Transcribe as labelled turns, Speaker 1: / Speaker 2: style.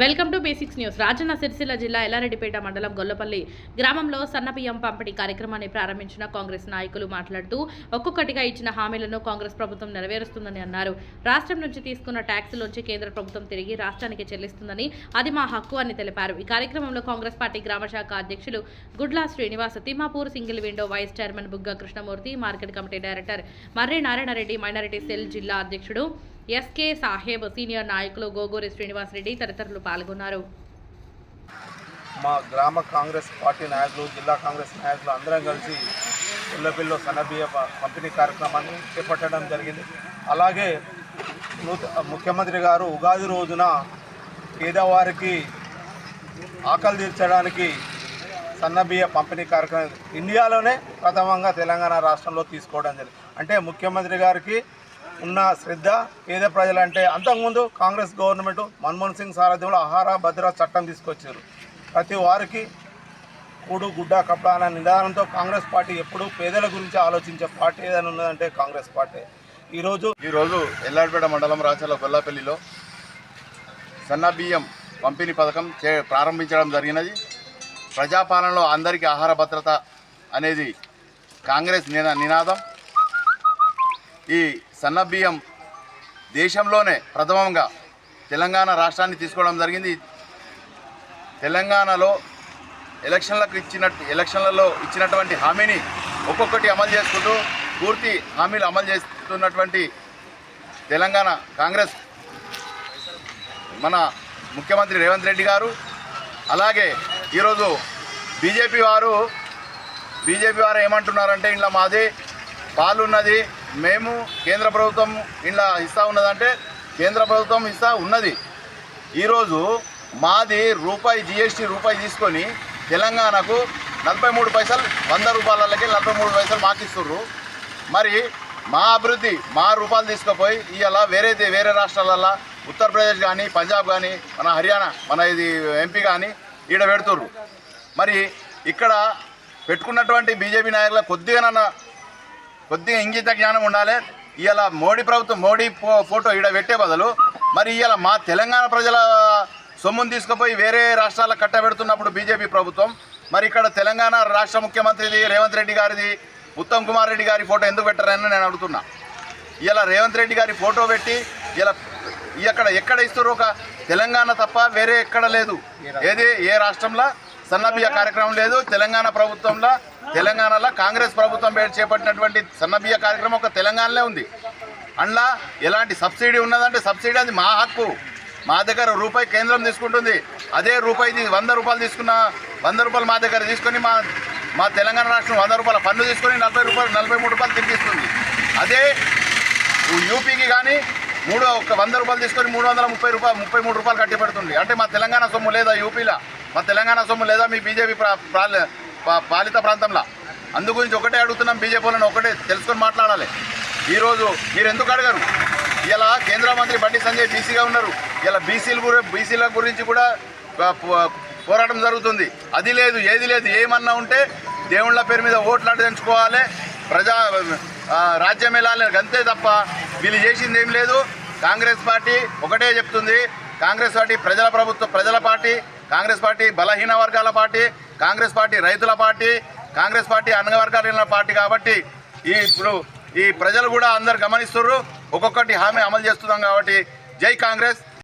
Speaker 1: Welcome to basics news. Rajanna Sircilla జిల్లా ఎల్లారెడ్డిపేట మండలం గొల్లపల్లి గ్రామంలో సన్నబియ్యం పంపిణీ కార్యక్రమాన్ని ప్రారంభించిన కాంగ్రెస్ నాయకులు మాట్లాడుతూ ఒక్కొక్కటిగా ఇచ్చిన హామీలను కాంగ్రెస్ ప్రభుత్వం నెరవేరుస్తుందని అన్నారు. రాష్ట్రం నుంచి తీసుకున్న ట్యాక్సులోంచి కేంద్ర ప్రభుత్వం తిరిగి రాష్ట్రానికి చెల్లిస్తుందని అది మా హక్కు అని తెలిపారు. ఈ కార్యక్రమంలో కాంగ్రెస్ పార్టీ గ్రామ శాఖ అధ్యక్షులు Gudla Srinivas Thimmapur single window vice chairman Bugga Krishnamurthy market committee director Marri Narayanareddy minority cell జిల్లా అధ్యక్షుడు ఎస్కే సాహెబ్ సీనియర్ నాయకులు గోగూరి శ్రీనివాసరెడ్డి తదితరులు పాల్గొన్నారు.
Speaker 2: మా గ్రామ కాంగ్రెస్ పార్టీ నాయకులు జిల్లా కాంగ్రెస్ నాయకులు అందరం కలిసి పుల్లపిల్లో సన్నబియ్య ప- పంపిణీ కార్యక్రమాన్ని చేపట్టడం జరిగింది. అలాగే ముఖ్యమంత్రి గారు ఉగాది రోజున పేదవారికి ఆకలి తీర్చడానికి సన్నబియ్య పంపిణీ కార్యక్రమం ఇండియాలోనే ప్రథమంగా తెలంగాణ రాష్ట్రంలో తీసుకోవడం జరిగింది. అంటే ముఖ్యమంత్రి గారికి ఉన్న శ్రద్ధ పేద ప్రజలంటే అంతకుముందు కాంగ్రెస్ గవర్నమెంట్ మన్మోహన్ సింగ్ సారథ్యంలో ఆహార భద్రత చట్టం తీసుకొచ్చారు. ప్రతి వారికి కూడు గుడ్డ కప్ప అనే నిదానంతో కాంగ్రెస్ పార్టీ ఎప్పుడూ పేదల గురించి ఆలోచించే పార్టీ ఏదైనా ఉన్నదంటే కాంగ్రెస్ పార్టీ. ఈరోజు
Speaker 3: ఈరోజు ఎల్లాడిపేట మండలం రాచల గొల్లాపల్లిలో సన్న బియ్యం పంపిణీ పథకం చే ప్రారంభించడం జరిగినది. ప్రజాపాలనలో అందరికీ ఆహార భద్రత అనేది కాంగ్రెస్ నినా నినాదం. ఈ సన్న బియ్యం దేశంలోనే ప్రథమంగా తెలంగాణ రాష్ట్రాన్ని తీసుకోవడం జరిగింది. తెలంగాణలో ఎలక్షన్లకు ఇచ్చినట్టు ఎలక్షన్లలో ఇచ్చినటువంటి హామీని ఒక్కొక్కటి అమలు చేసుకుంటూ పూర్తి హామీలు అమలు చేస్తున్నటువంటి తెలంగాణ కాంగ్రెస్ మన ముఖ్యమంత్రి రేవంత్ రెడ్డి గారు అలాగే ఈరోజు బీజేపీ వారు బీజేపీ వారు ఏమంటున్నారంటే ఇంట్లో మాది పాలున్నది మేము కేంద్ర ప్రభుత్వం ఇలా ఇస్తా ఉన్నదంటే కేంద్ర ప్రభుత్వం ఇస్తా ఉన్నది. ఈరోజు మాది రూపాయి జిఎస్టీ రూపాయి తీసుకొని తెలంగాణకు నలభై మూడు పైసలు వంద రూపాయలకి నలభై మూడు పైసలు మాకు ఇస్తుర్రు. మరి మా అభివృద్ధి మా రూపాయలు తీసుకుపోయి ఇవాళ వేరే వేరే రాష్ట్రాలల్లో ఉత్తరప్రదేశ్ కానీ పంజాబ్ కానీ మన హర్యానా మన ఇది ఎంపీ కానీ ఈడ పెడుతుర్రు. మరి ఇక్కడ పెట్టుకున్నటువంటి బీజేపీ నాయకుల కొద్దిగానన్నా కొద్దిగా ఇంగిత జ్ఞానం ఉండాలి. ఇవాళ మోడీ ప్రభుత్వం మోడీ ఫో- ఫోటో ఈడ పెట్టే బదులు మరి ఇవాళ మా తెలంగాణ ప్రజల సొమ్మును తీసుకుపోయి వేరే రాష్ట్రాలకు కట్టబెడుతున్నప్పుడు బీజేపీ ప్రభుత్వం మరి ఇక్కడ తెలంగాణ రాష్ట్ర ముఖ్యమంత్రిది రేవంత్ రెడ్డి గారిది ఉత్తమ్ కుమార్ రెడ్డి గారి ఫోటో ఎందుకు పెట్టారని నేను అడుగుతున్నా. ఇలా రేవంత్ రెడ్డి గారి ఫోటో పెట్టి ఇలా ఎక్కడ ఎక్కడ ఇస్తారు ఒక తెలంగాణ తప్ప వేరే ఎక్కడ లేదు. ఏది ఏ రాష్ట్రంలో సన్నబియ్య కార్యక్రమం లేదు. తెలంగాణ ప్రభుత్వంలో తెలంగాణలో కాంగ్రెస్ ప్రభుత్వం చేపట్టినటువంటి సన్నబియ్య కార్యక్రమం ఒక తెలంగాణలో ఉంది. అందులో ఎలాంటి సబ్సిడీ ఉన్నదంటే సబ్సిడీ అది మా హక్కు. మా దగ్గర రూపాయి కేంద్రం తీసుకుంటుంది. అదే రూపాయి వంద రూపాయలు తీసుకున్న వంద రూపాయలు మా దగ్గర తీసుకొని మా మా తెలంగాణ రాష్ట్రం వంద రూపాయల పన్ను తీసుకొని నలభై రూపాయలు నలభై మూడు రూపాయలు తిరిగిస్తుంది అదే యూపీకి కానీ మూడు ఒక వంద రూపాయలు తీసుకొని మూడు వందల ముప్పై రూపాయలు ముప్పై మూడు రూపాయలు కట్టి పెడుతుంది. అంటే మా తెలంగాణ సొమ్ము లేదా యూపీలో? మా తెలంగాణ సొమ్ము లేదా మీ బీజేపీ ప్రా- పాలిత ప్రాంతంలో? అందు గురించి ఒకటే అడుగుతున్నాం బీజేపీ వాళ్ళని ఒకటే తెలుసుకొని మాట్లాడాలి. ఈరోజు మీరు ఎందుకు అడగరు? ఇలా కేంద్ర మంత్రి బండి సంజయ్ బీసీగా ఉన్నారు. ఇలా బీసీల గురి బీసీల గురించి కూడా పోరాటం జరుగుతుంది. అది లేదు ఏది లేదు ఏమన్నా ఉంటే దేవుళ్ళ పేరు మీద ఓట్లు అడ్డించుకోవాలి. ప్రజా రాజ్యం వెళ్ళాలి అంతే తప్ప వీళ్ళు చేసింది ఏం లేదు. కాంగ్రెస్ పార్టీ ఒకటే చెప్తుంది. కాంగ్రెస్ పార్టీ ప్రజల ప్రభుత్వ ప్రజల పార్టీ కాంగ్రెస్ పార్టీ బలహీన వర్గాల పార్టీ కాంగ్రెస్ పార్టీ రైతుల పార్టీ కాంగ్రెస్ పార్టీ అన్నవర్గాల పార్టీ కాబట్టి ఈ ఇప్పుడు ఈ ప్రజలు కూడా అందరు గమనిస్తున్నారు ఒక్కొక్కటి హామీ అమలు చేస్తున్నాం కాబట్టి జై కాంగ్రెస్.